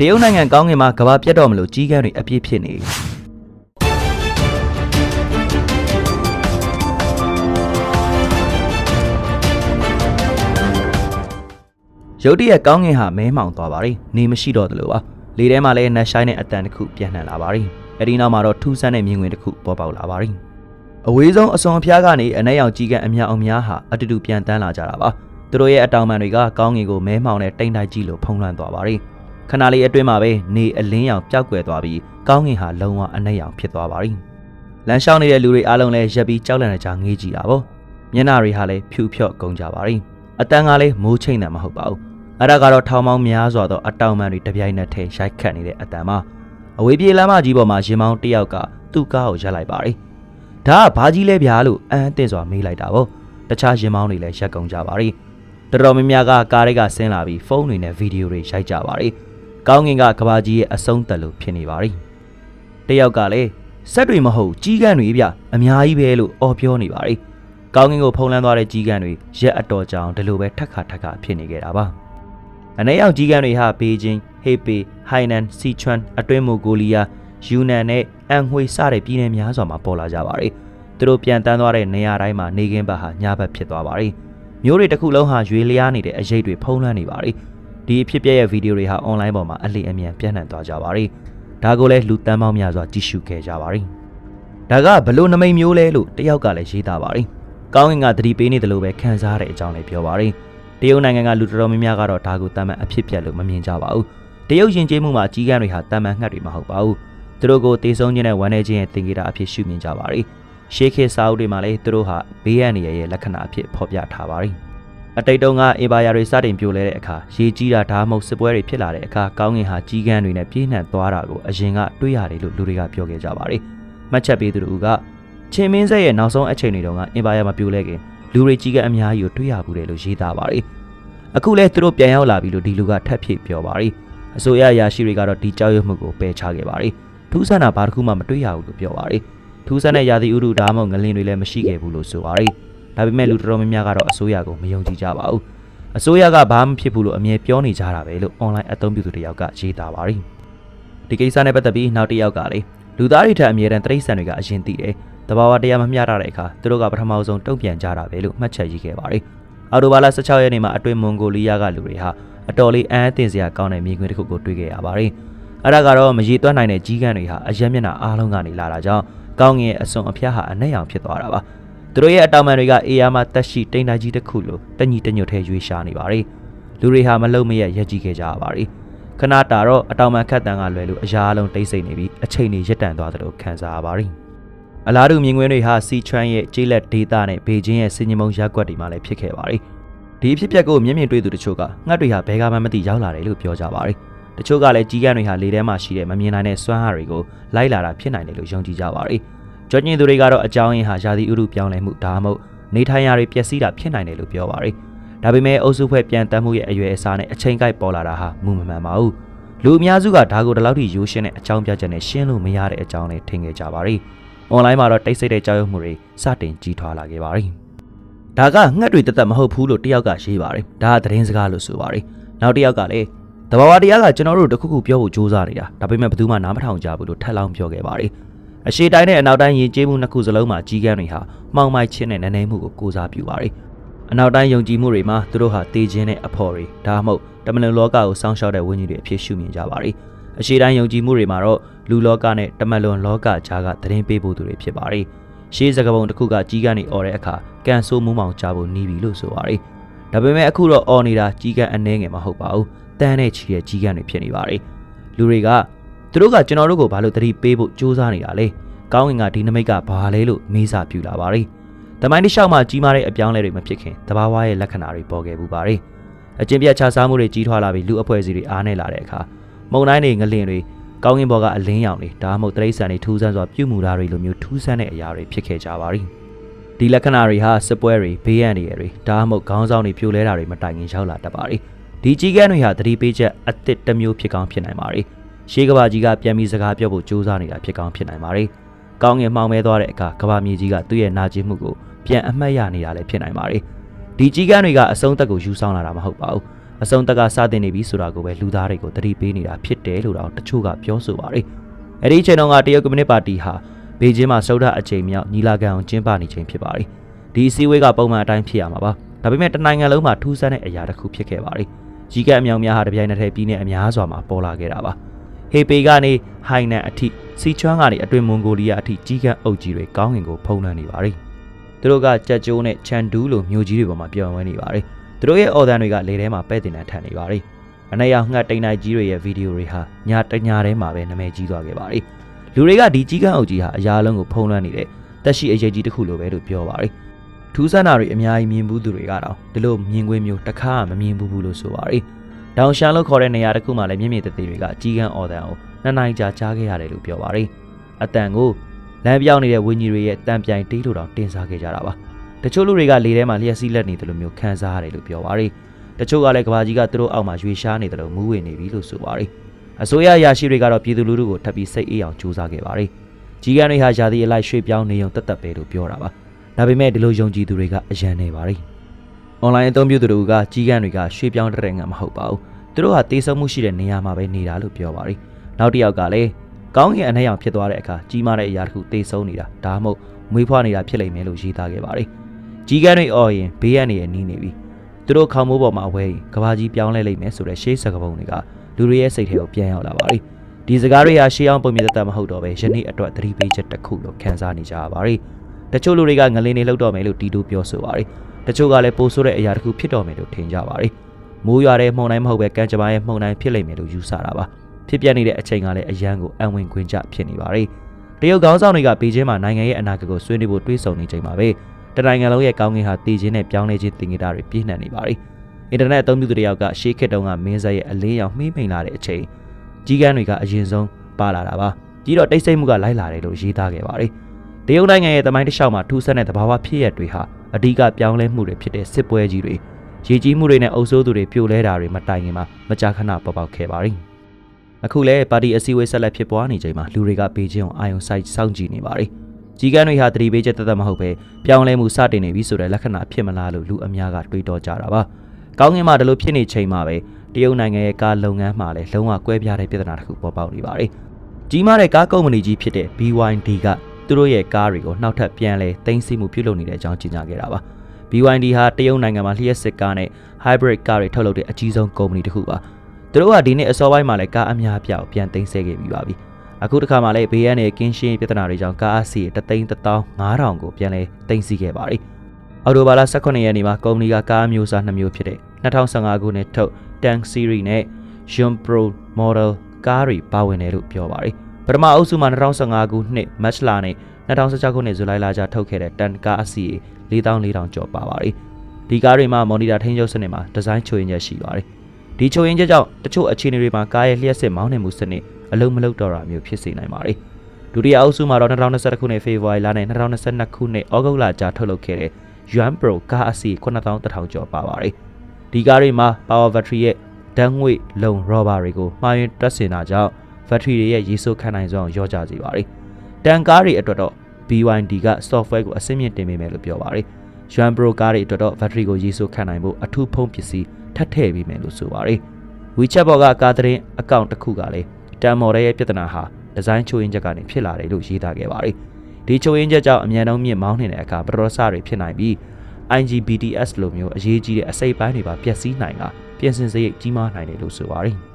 တရုတ်နိုင်ငံကောင်းကင်မှာကဘာပြတ်တော့မလို့ကြီးကန်းတွေအပြည့်ဖြစ်နေရုတ်တရက်ကောင်းကင်ဟာမဲမှောင်သွားပါရီနေမရှိတော့သလိုပါလေထဲမှာလည်းနတ်ရှိုင်းတဲ့အတန်တစ်ခုပြန့်နှံ့လာပါရီအဲဒီနောက်မှာတော့ထူးဆန်းတဲ့မြင်ကွင်းတစ်ခုပေါ်ပေါက်လာပါရီအဝေးဆုံးအစွန်အဖျားကနေအနက်ရောင်ကြီးကန်းအများအများဟာအတူတူပြန်တန်းလာကြတာပါသူတို့ရဲ့အတောင်ပံတွေကကောင်းကင်ကိုမဲမှောင်တဲ့တိမ်တိုက်ကြီးလိုဖုံးလွှမ်းသွားပါရီ ခဏလေးအတွင်းမှာပဲနေအလင်းရောင်ပျောက်ကွယ်သွားပြီးကောင်းကင်ဟာလုံးဝအနက်ရောင်ဖြစ်သွားပါရီလမ်းလျှောက်နေတဲ့လူတွေအားလုံးလည်းရက်ပြီးကြောက်လန့်နေကြငေးကြည့်တာပေါ့မျက်နှာတွေဟာလည်းဖြူဖြော့ကုန်ကြပါရီအတန်ကလည်းမိုးချိတ်တယ်မဟုတ်ပါဘူးအဲ့ဒါကတော့ထောင်ပေါင်းများစွာသောအတောင်ပံတွေတပြိုင်နက်တည်းရိုက်ခတ်နေတဲ့အတန်မှာအဝေးပြေးလမ်းမကြီးပေါ်မှာရင်မောင်းတစ်ယောက်ကသူ့ကားကိုရပ်လိုက်ပါတယ်။ဒါကဘာကြီးလဲဗျာလို့အန်းအသင့်စွာမေးလိုက်တာပေါ့။တခြားရင်မောင်းတွေလည်းရက်ကုန်ကြပါရီ။တော်တော်များများကကားတွေကဆင်းလာပြီးဖုန်းတွေနဲ့ဗီဒီယိုတွေရိုက်ကြပါရီ။ ကောင်းငင်ကကဘာကြီးရဲ့အဆုံးသက်လို့ဖြစ်နေပါရီ။တစ်ယောက်ကလည်းဆက်တွေမဟုတ်ကြီးကန်းတွေဗျအများကြီးပဲလို့အော်ပြောနေပါရီ။ကောင်းငင်ကိုဖုံးလန်းသွားတဲ့ကြီးကန်းတွေရက်အတော်ကြောင်ဒီလိုပဲထက်ခါထက်ခါဖြစ်နေကြတာပါ။အနေရောက်ကြီးကန်းတွေဟာဘေဂျင်း၊ဟေပေ၊ဟိုင်နန်၊စီချွမ်အတွင်းမိုဂိုလီးယား၊ယူနန်နဲ့အန်ဟွေစတဲ့ပြည်နယ်များစွာမှာပေါ်လာကြပါတယ်။သူတို့ပြန်တန်းသွားတဲ့နေရာတိုင်းမှာနေကင်းဘက်ဟာညာဘက်ဖြစ်သွားပါတယ်။မျိုးတွေတစ်ခုလုံးဟာရွေလျားနေတဲ့အရေးတွေဖုံးလွှမ်းနေပါတယ်။ ဒီအဖြစ်ပြက်ရဲ့ဗီဒီယိုတွေဟာအွန်လိုင်းပေါ်မှာအလီအမြန်ပြန့်နှံ့သွားကြပါတယ်။ဒါကိုလည်းလူတန်းပေါင်းများစွာကြည့်ရှုခဲ့ကြပါတယ်။ဒါကဘလို့နမိတ်မျိုးလဲလို့တယောက်ကလည်းရေးသားပါတယ်။ကောင်းကင်ကသတိပေးနေတယ်လို့ပဲခံစားရတဲ့အကြောင်းလည်းပြောပါတယ်။တရုတ်နိုင်ငံကလူတော်တော်များများကတော့ဒါကိုတာမန်အဖြစ်ပြက်လို့မမြင်ကြပါဘူး။တရုတ်ယဉ်ကျေးမှုမှာကြီးကန်းတွေဟာတာမန်ငှက်တွေမဟုတ်ပါဘူး။သူတို့ကိုတေဆုံးခြင်းနဲ့ဝမ်းနည်းခြင်းရဲ့သင်္ကေတအဖြစ်ရှုမြင်ကြပါရီ။ရှေးခေတ်စာအုပ်တွေမှာလည်းသူတို့ဟာဘေးရန်နေရဲ့လက္ခဏာအဖြစ်ဖော်ပြထားပါရီ။ အတိတ်တုန်းကအင်ပါယာတွေစတင်ပြိုလဲတဲ့အခါရေကြီးတာဒါမှမဟုတ်စစ်ပွဲတွေဖြစ်လာတဲ့အခါကောင်းကင်ဟာကြီးကန်းတွေနဲ့ပြင်းထန်သွားတာကိုအရင်ကတွေးရတယ်လို့လူတွေကပြောခဲ့ကြပါရီ။မှတ်ချက်ပေးသူတို့ကချင်းမင်းဆက်ရဲ့နောက်ဆုံးအချိန်တွေတုန်းကအင်ပါယာမပြိုလဲခင်လူတွေကြီးကအများကြီးကိုတွေးရဘူးတယ်လို့ရေးသားပါရီ။အခုလဲသူတို့ပြန်ရောက်လာပြီလို့ဒီလူကထပ်ဖြည့်ပြောပါရီအစိုးရအရာရှိတွေကတော့ဒီကြောက်ရွံ့မှုကိုပယ်ချခဲ့ပါရီထူးဆန်းတာဘာတစ်ခုမှမတွေ့ရဘူးလို့ပြောပါရီထူးဆန်းတဲ့ရာသီဥတုဒါမှမဟုတ်ငလင်တွေလည်းမရှိခဲ့ဘူးလို့ဆိုပါရီ ဒါပေမဲ့လူတော်တော်များများကတော့အစိုးရကိုမယုံကြည်ကြပါဘူးအစိုးရကဘာမှဖြစ်ဘူးလို့အမြဲပြောနေကြတာပဲလို့ online အသုံးပြုသူတစ်ယောက်ကရေးသားပါရီဒီကိစ္စနဲ့ပတ်သက်ပြီးနောက်တစ်ယောက်ကလေလူသားတွေထက်အမြဲတမ်းတရိတ်ဆန်တွေကအရင်သိတယ်တဘာဝတရားမမျှတတဲ့အခါသူတို့ကပထမဆုံးတုံ့ပြန်ကြတာပဲလို့မှတ်ချက်ရေးခဲ့ပါရီအော်တိုဘာလ16ရက်နေ့မှာအတွင်းမွန်ဂိုလီးယားကလူတွေဟာအတော်လေးအံ့အသင့်စရာကောင်းတဲ့မြေခွင်းတစ်ခုကိုတွေ့ခဲ့ရပါတယ်။အဲ့ဒါကတော့မရေတွက်နိုင်တဲ့ကြီးကန်းတွေဟာအရက်မျက်နှာအားလုံးကနေလာတာကြောင့်ကောင်းငင်ရဲ့အစွန်အဖျားဟာအနက်ရောင်ဖြစ်သွားတာပါ။ သူတို့ရဲ့အတောင်ပံတွေကအေးယားမှာတက်ရှိတိမ်တိုင်းကြီးတစ်ခုလိုတညီတညွတ်ထဲရွေးရှားနေပါတယ်။လူတွေဟာမလုံမရက်ရက်ကြီးခဲ့ကြရပါတယ်။ခဏတာတော့အတောင်ပံခတ်တန်ကလွယ်လို့အရာအလုံးတိတ်ဆိတ်နေပြီးအချိန်တွေရက်တန်သွားသလိုခံစားရပါတယ်။အလားတူမြင်ကွင်းတွေဟာစီချွမ်းရဲ့ကျေးလက်ဒေသနဲ့ဘေကျင်းရဲ့စင်ញမုံရက်ကွက်တွေမှာလည်းဖြစ်ခဲ့ပါတယ်။ဒီအဖြစ်အပျက်ကိုမျက်မြင်တွေ့သူတချို့ကငှက်တွေဟာဘဲကမှမသိရောက်လာတယ်လို့ပြောကြပါတယ်။တချို့ကလည်းကြီးကန်းတွေဟာလေထဲမှာရှိတဲ့မမြင်နိုင်တဲ့စွမ်းအားတွေကိုလိုက်လာတာဖြစ်နိုင်တယ်လို့ယုံကြည်ကြပါတယ်။ ကြောကျင်သူတွေကတော့အကြောင်းရင်းဟာရာသီဥတုပြောင်းလဲမှုဒါမှမဟုတ်နေထိုင်ရာတွေပျက်စီးတာဖြစ်နိုင်တယ်လို့ပြောပါတယ်။ဒါပေမဲ့အုပ်စုဖွဲ့ပြန်တမ်းမှုရဲ့အရွယ်အစားနဲ့အချိန်ကိုက်ပေါ်လာတာဟာမူမမှန်ပါဘူး။လူအများစုကဒါကိုဒီလောက်ထိရိုးရှင်းတဲ့အကြောင်းပြချက်နဲ့ရှင်းလို့မရတဲ့အကြောင်းနဲ့ထင်ခဲ့ကြပါတယ်။ online မှာတော့တိတ်ဆိတ်တဲ့ကြောက်ရွံ့မှုတွေစတင်ကြီးထွားလာခဲ့ပါတယ်။ဒါကငှက်တွေတသက်မဟုတ်ဘူးလို့တယောက်ကရေးပါတယ်။ဒါကသတင်းစကားလို့ဆိုပါတယ်။နောက်တစ်ယောက်ကလည်းတဘာဝတရားကကျွန်တော်တို့တခုခုပြောဖို့ကြိုးစားနေတာဒါပေမဲ့ဘယ်သူမှနားမထောင်ကြဘူးလို့ထပ်လောင်းပြောခဲ့ပါတယ်။ အရှိတိုင်းနဲ့အနောက်တိုင်းယဉ်ကျေးမှုနှစ်ခုစလုံးမှာကြီးကန်းတွေဟာမှောင်မိုက်ခြင်းနဲ့နည်းနည်းမှုကိုကိုးစားပြုပါတယ်။အနောက်တိုင်းယုံကြည်မှုတွေမှာသူတို့ဟာတေခြင်းနဲ့အဖော်တွေဒါမှမဟုတ်တမန်လောကကိုစောင့်ရှောက်တဲ့ဝိညာဉ်တွေအဖြစ်ရှုမြင်ကြပါတယ်။အရှိတိုင်းယုံကြည်မှုတွေမှာတော့လူလောကနဲ့တမန်လွန်လောကကြားကသတင်းပေးဖို့သူတွေဖြစ်ပါတယ်။ရှေးစကားပုံတစ်ခုကကြီးကန်းနေអော်တဲ့အခါကန်ဆိုးမှုမောင်ကြဖို့နီးပြီလို့ဆိုပါတယ်။ဒါပေမဲ့အခုတော့អော်နေတာကြီးကန်းအနှဲငယ်မဟုတ်ပါဘူး။တန်းနဲ့ချီတဲ့ကြီးကန်းတွေဖြစ်နေပါတယ်။လူတွေက သူတို့ကကျွန်တော်တို့ကိုဘာလို့သတိပေးဖို့ကြိုးစားနေတာလဲ။ကောင်းကင်ကဒီနမိတ်ကဘာလဲလို့မေးစာပြူလာပါတယ်။တမိုင်းတစ်လျှောက်မှာကြီးမားတဲ့အပြောင်းအလဲတွေမဖြစ်ခင်တဘာဝရဲ့လက္ခဏာတွေပေါ်ခဲ့မှုပါတယ်။အကျင့်ပြတ်ခြားစားမှုတွေကြီးထွားလာပြီးလူအဖွဲ့အစည်းတွေအားနည်းလာတဲ့အခါမုံတိုင်းတွေငလင်တွေကောင်းကင်ဘော်ကအလင်းရောင်တွေဒါမှမဟုတ်တရိษံတွေထူးဆန်းစွာပြုမှုတာတွေလိုမျိုးထူးဆန်းတဲ့အရာတွေဖြစ်ခဲ့ကြပါသည်။ဒီလက္ခဏာတွေဟာစစ်ပွဲတွေဘေးရန်တွေတွေဒါမှမဟုတ်ခေါင်းဆောင်တွေပြိုလဲတာတွေမတိုင်ခင်ရောက်လာတတ်ပါသည်။ဒီကြီးကန်းတွေဟာသတိပေးချက်အသစ်တစ်မျိုးဖြစ်ကောင်းဖြစ်နိုင်ပါသည်။ ရှေးကဘာကြီးကပြန်ပြီးစကားပြောဖို့ကြိုးစားနေတာဖြစ်ကောင်းဖြစ်နိုင်ပါသည်။ကောင်းကင်မှောင်မဲသွားတဲ့အခါကဘာမြေကြီးကသူ့ရဲ့နာကျင်မှုကိုပြန်အမှတ်ရနေတာလည်းဖြစ်နိုင်ပါသည်။ဒီကြီးကန်းတွေကအဆုံးသက်ကိုယူဆောင်လာတာမဟုတ်ပါဘူး။အစုံတက်ကစတင်နေပြီဆိုတာကိုပဲလူသားတွေကိုသတိပေးနေတာဖြစ်တယ်လို့တော့တချို့ကပြောဆိုပါတယ်။အဲဒီအချိန်တုန်းကတရုတ်ကွန်မြူနစ်ပါတီဟာဘေကျင်းမှာစတုဒ္ဓအချိန်မြောက်ညီလာခံအောင်ကျင်းပနေချိန်ဖြစ်ပါတယ်။ဒီအစည်းအဝေးကပုံမှန်အတိုင်းဖြစ်ရမှာပါ။ဒါပေမဲ့တနိုင်ငံလုံးမှာထူးဆန်းတဲ့အရာတစ်ခုဖြစ်ခဲ့ပါတယ်။ကြီးကပ်အမြောင်များဟာတပြိုင်နက်တည်းပြည်내အများစွာမှာပေါ်လာခဲ့တာပါ။ ဟေပေကနေဟိုင်နန်အထိစီချွမ်းကနေအတွင်မွန်ဂိုလီးယားအထိကြီးကပ်အုပ်ကြီးတွေကောင်းကင်ကိုဖုံးလွှမ်းနေပါတယ်။သူတို့ကကြက်ကျိုးနဲ့ချန်ဒူးလိုမျိုးကြီးတွေပေါ်မှာပြောင်းဝဲနေပါတယ်။သူတို့ရဲ့အော်ဒန်တွေကလေထဲမှာပဲ့တင်တန်းထန်နေပါတယ်။အနက်ရောင်ငှက်တိန်နိုင်ကြီးတွေရဲ့ဗီဒီယိုတွေဟာညတညာထဲမှာပဲနာမည်ကြီးသွားခဲ့ပါတယ်။လူတွေကဒီကြီးကန်းအုပ်ကြီးဟာအရာလုံးကိုဖုံးလွှမ်းနေတဲ့တက်ရှိအရေးကြီးတစ်ခုလိုပဲလို့ပြောပါတယ်။ထူးဆန်းတာတွေအများကြီးမြင်ဘူးသူတွေကတော့ဒီလိုမြင်ကွင်းမျိုးတစ်ခါမှမမြင်ဘူးဘူးလို့ဆိုပါတယ်။ တောင်ရှာလို့ခေါ်တဲ့နေရာတစ်ခုမှလည်းမြင့်မြင့်တသေးတွေကကြီးကန်းအော်ဒန်ကိုနှစ်နိုင်ကြာကြားခဲ့ရတယ်လို့ပြောပါတယ်။အတန်ကိုလမ်းပြောင်းနေတဲ့ဝင်းကြီးတွေရဲ့တန်ပြိုင်တေးလို့တောင်တင်စားခဲ့ကြတာပါ။တချို့လူတွေကလေထဲမှာလျှက်စီးလက်နေတယ်လို့မျိုးခံစားရတယ်လို့ပြောပါတယ်။တချို့ကလည်းကဘာကြီးကသူတို့အောက်မှာရွေရှားနေတယ်လို့မူးဝေနေပြီလို့ဆိုပါတယ်။အစိုးရရာရှိတွေကတော့ပြည်သူလူထုကိုထပ်ပြီးစိတ်အေးအောင်ကြိုးစားခဲ့ပါတယ်။ကြီးကန်းတွေဟာယာသီအလိုက်ရွှေ့ပြောင်းနေုံတက်တက်ပဲလို့ပြောတာပါ။ဒါပေမဲ့ဒီလိုယုံကြည်သူတွေကအယံနေပါတယ်။ online အသုံးပြုသူတွေကကြီးကန်းတွေကရွှေ့ပြောင်းတဲ့ငါမဟုတ်ပါဘူး။သူတို့ဟာတေးဆုံးမှုရှိတဲ့နေရာမှာပဲနေတာလို့ပြောပါတယ်။နောက်တစ်ယောက်ကလည်းကောင်းကင်အနှဲ့ရောင်ဖြစ်သွားတဲ့အခါကြီးမားတဲ့အရာတစ်ခုတေးဆုံးနေတာဒါမှမဟုတ်မွေးဖွားနေတာဖြစ်လိမ့်မယ်လို့ရေးသားခဲ့ပါတယ်။ကြီးကန်းတွေအော်ရင်ဘေးရန်နေရနီးနေပြီ။သူတို့ခေါင်းမိုးပေါ်မှာဝဲရင်ကဘာကြီးပြောင်းလဲလိမ့်မယ်ဆိုတဲ့ရှေးစကားပုံတွေကလူတွေရဲ့စိတ်ထဲကိုပြန်ရောက်လာပါတယ်။ဒီစကားတွေဟာရှေးအောင်ပုံမြင်သက်မဟုတ်တော့ပဲယနေ့အတွက်သတိပေးချက်တစ်ခုလို့ခံစားနေကြရပါတယ်။တချို့လူတွေကငလင်းနေလောက်တော့မယ်လို့တီတူပြောဆိုပါတယ်။ တချို့ကလည်းပိုဆိုးတဲ့အရာတစ်ခုဖြစ်တော့မယ်လို့ထင်ကြပါတယ်။မိုးရွာတဲ့မှုန်တိုင်းမဟုတ်ပဲကံကြမ္မာရဲ့မှုန်တိုင်းဖြစ်လိမ့်မယ်လို့ယူဆတာပါ။ဖြစ်ပြနေတဲ့အချိန်ကလည်းအရန်ကိုအံဝင်ခွင့်ကြဖြစ်နေပါတယ်။တရုတ်ကောင်းဆောင်တွေကပေကျင်းမှာနိုင်ငံရဲ့အနာဂတ်ကိုဆွေးနွေးဖို့တွေးဆုံနေချိန်မှာပဲတနိုင်ငံလုံးရဲ့ကောင်းကင်ဟာတည်ခြင်းနဲ့ပြောင်းလဲခြင်းတင်ကြတာတွေပြည့်နှံ့နေပါတယ်။အင်တာနက်အသုံးပြုသူတယောက်ကရှေးခေတ်တုန်းကမင်းဆက်ရဲ့အလင်းရောင်မှီးမိန်လာတဲ့အချိန်ကြီးကန်းတွေကအရင်ဆုံးပါလာတာပါ။ကြီးတော့တိတ်ဆိတ်မှုကလိုက်လာတယ်လို့ရေးသားခဲ့ပါတယ်။ တရုတ်နိုင်ငံရဲ့တမိုင်းတစ်လျှောက်မှာထူးဆန်းတဲ့သဘာဝဖြစ်ရပ်တွေဟာအဓိကပြောင်းလဲမှုတွေဖြစ်တဲ့စစ်ပွဲကြီးတွေရေကြီးမှုတွေနဲ့အုပ်စိုးသူတွေပြိုလဲတာတွေမတိုင်ခင်မှာမကြာခဏပေါ်ပေါက်ခဲ့ပါတယ်။အခုလဲပါတီအစည်းအဝေးဆက်လက်ဖြစ်ပွားနေချိန်မှာလူတွေကဘေးချင်းအောင်အာယုံဆိုင်စောင့်ကြည့်နေပါတယ်။ကြီးကန်းတွေဟာတတိပေးချက်တသက်မဟုတ်ပဲပြောင်းလဲမှုစတင်နေပြီဆိုတဲ့လက္ခဏာဖြစ်မလားလို့လူအများကတွေးတောကြတာပါ။ကောင်းကင်မှာဒီလိုဖြစ်နေချိန်မှာပဲတရုတ်နိုင်ငံရဲ့ကားလုပ်ငန်းမှာလည်းလုံးဝကွဲပြားတဲ့ပြဿနာတစ်ခုပေါ်ပေါက်နေပါတယ်။ကြီးမားတဲ့ကားကုမ္ပဏီကြီးဖြစ်တဲ့ BYD က သူတို့ရဲ့ကားတွေကိုနှောက်ထပ်ပြန်လဲတင်စီမှုပြုလုပ်နေတဲ့အကြောင်းကြေညာခဲ့တာပါ။ BYD ဟာတရုတ်နိုင်ငံမှာလျှက်စစ်ကားနဲ့ hybrid ကားတွေထုတ်လုပ်တဲ့အကြီးဆုံးကုမ္ပဏီတစ်ခုပါ။သူတို့ကဒီနေ့အစောပိုင်းမှာလည်းကားအများပြားကိုပြန်တင်ဆက်ခဲ့ပြီးပါပြီ။အခုတစ်ခါမှလည်းဘေးရန်နဲ့ကင်းရှင်းပြဿနာတွေကြောင့်ကားအစီတသိန်း15000ကိုပြန်လဲတင်စီခဲ့ပါတယ်။အော်တိုဘာလ18ရက်နေ့မှာကုမ္ပဏီကကားမျိုးစား2မျိုးဖြစ်တဲ့2015ခုနှစ်ထုတ် Tank Series နဲ့ Yun Pro Model ကားတွေပါဝင်တယ်လို့ပြောပါတယ်။ ပထမအုပ်စုမှာ2015ခုနှစ်မတ်လနဲ့2016ခုနှစ်ဇူလိုင်လကြားထုတ်ခဲ့တဲ့တန်ကားအစီ4400ကျော်ပါပါတယ်။ဒီကားတွေမှာ monitor ထိန်းချုပ်စနစ်မှာဒီဇိုင်းချိုးရင်းချက်ရှိပါတယ်။ဒီချိုးရင်းချက်ကြောင့်တချို့အခြေအနေတွေမှာကားရဲ့လျှက်စစ်မောင်းနှင်မှုစနစ်အလုံးမလုံးတော့တာမျိုးဖြစ်စေနိုင်ပါတယ်။ဒုတိယအုပ်စုမှာတော့2021ခုနှစ်ဖေဖော်ဝါရီလနဲ့2022ခုနှစ်ဩဂုတ်လကြားထုတ်လုပ်ခဲ့တဲ့ Yuan Pro ကားအစီ9100ကျော်ပါပါတယ်။ဒီကားတွေမှာ power battery ရဲ့ဓာတ်ငွေ့လုံရောဘာတွေကိုမှားယွင်းတက်ဆင်တာကြောင့် battery တွေရဲ့ရေဆိုးခံနိုင်စွမ်းကိုလျော့ကျစေပါတယ်။တန်ကားတွေအတွက်တော့ BYD က software ကိုအဆင့်မြင့်တင်ပေးမယ်လို့ပြောပါတယ်။ Yuan Pro ကားတွေအတွက်တော့ battery ကိုရေဆိုးခံနိုင်ဖို့အထူးဖုံးပစ္စည်းထပ်ထည့်ပေးမယ်လို့ဆိုပါတယ်။ WeChat ပေါ်ကကားသတင်းအကောင့်တစ်ခုကလည်းတန်မော်ဒယ်ရဲ့ပြဿနာဟာဒီဇိုင်းချိုးရင်းချက်ကနေဖြစ်လာတယ်လို့ရေးသားခဲ့ပါတယ်။ဒီချိုးရင်းချက်ကြောင့်အမြန်နှုန်းမြင့်မောင်းနေတဲ့အခါပရောဆတွေဖြစ်နိုင်ပြီး IGBTS လိုမျိုးအရေးကြီးတဲ့အစိပ်ပိုင်းတွေပါပျက်စီးနိုင်တာပြင်ဆင်စရိတ်ကြီးမားနိုင်တယ်လို့ဆိုပါတယ်။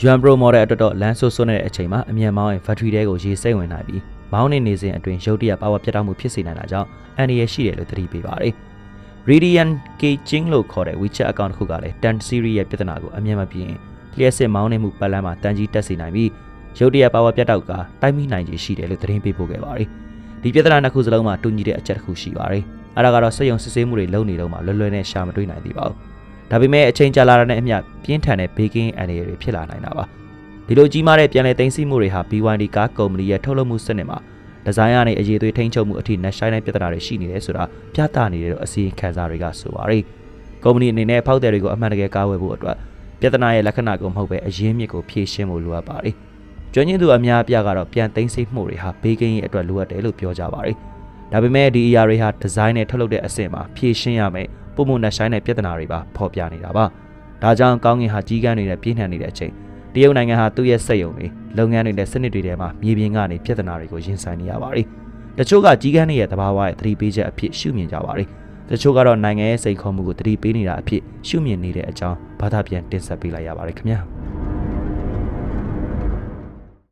Yuan Pro model အတွက်တော့လမ်းဆိုးဆွနေတဲ့အချိန်မှာအမြန်မောင်းရင် battery ထဲကိုရေစိမ့်ဝင်နိုင်ပြီးမောင်းနေနေစဉ်အတွင်းရုတ်တရက်ပါဝါပြတ်တောက်မှုဖြစ်စေနိုင်တာကြောင့်အန္တရာယ်ရှိတယ်လို့သတိပေးပါတယ်။ Radiant Caging လို့ခေါ်တဲ့ WeChat account တစ်ခုကလည်း10 series ရဲ့ပြဿနာကိုအမြင်မပြင်းလျှက်စစ်မောင်းနေမှုပတ်လန်းမှာတန်ကြီးတက်စေနိုင်ပြီးရုတ်တရက်ပါဝါပြတ်တောက်ကတိုက်မိနိုင်ခြေရှိတယ်လို့သတင်းပေးပို့ခဲ့ပါတယ်။ဒီပြဿနာနှစ်ခုစလုံးမှာတူညီတဲ့အချက်တစ်ခုရှိပါတယ်။အဲဒါကတော့စက်ရုံစစ်ဆေးမှုတွေလုပ်နေတော့မှလွယ်လွယ်နဲ့ရှာမတွေ့နိုင်သေးပါဘူး။ ဒါပေမဲ့အချိန်ကြာလာတာနဲ့အမျှပြင်းထန်တဲ့ဘေကင်းအန်ရတွေဖြစ်လာနိုင်တာပါ။ဒီလိုကြီးမားတဲ့ပြန်လည်သိမ်းဆည်းမှုတွေဟာ BYD ကားကုမ္ပဏီရဲ့ထုတ်လုပ်မှုစနစ်မှာဒီဇိုင်းကနေအရေးသွေးထိန်းချုပ်မှုအထိနှက်ဆိုင်တဲ့ပြဿနာတွေရှိနေတယ်ဆိုတာပြသနေတယ်လို့အစီရင်ခံစာတွေကဆိုပါတယ်။ကုမ္ပဏီအနေနဲ့ဖောက်သည်တွေကိုအမှန်တကယ်ကာဝယ်ဖို့အတွက်ပြဿနာရဲ့လက္ခဏာကိုမဟုတ်ပဲအရင်းမြစ်ကိုဖြေရှင်းဖို့လိုအပ်ပါတယ်။ကျွမ်းကျင်သူအများအပြားကတော့ပြန်သိမ်းဆိတ်မှုတွေဟာဘေးကင်းရေးအတွက်လိုအပ်တယ်လို့ပြောကြပါတယ်။ဒါပေမဲ့ဒီအရာတွေဟာဒီဇိုင်းနဲ့ထုတ်လုပ်တဲ့အဆင့်မှာဖြေရှင်းရမယ် ပုံမှန်နှက်ဆိုင်တဲ့ပြဿနာတွေပါဖော်ပြနေတာပါ။ဒါကြောင့်ကောင်းကင်ဟာကြီးကန်းနေတဲ့ပြင်းထန်နေတဲ့အချိန်တရုတ်နိုင်ငံဟာသူ့ရဲ့စက်ရုံတွေလုပ်ငန်းတွေနဲ့စနစ်တွေထဲမှာမြေပြင်ကနေပြဿနာတွေကိုရင်ဆိုင်နေရပါတယ်။တချို့ကကြီးကန်းတွေရဲ့သဘာဝရဲ့သတိပေးချက်အဖြစ်ရှုမြင်ကြပါတယ်။တချို့ကတော့နိုင်ငံရဲ့စိန်ခေါ်မှုကိုသတိပေးနေတာအဖြစ်ရှုမြင်နေတဲ့အကြောင်းဘာသာပြန်တင်ဆက်ပေးလိုက်ရပါတယ်ခင်ဗျာ။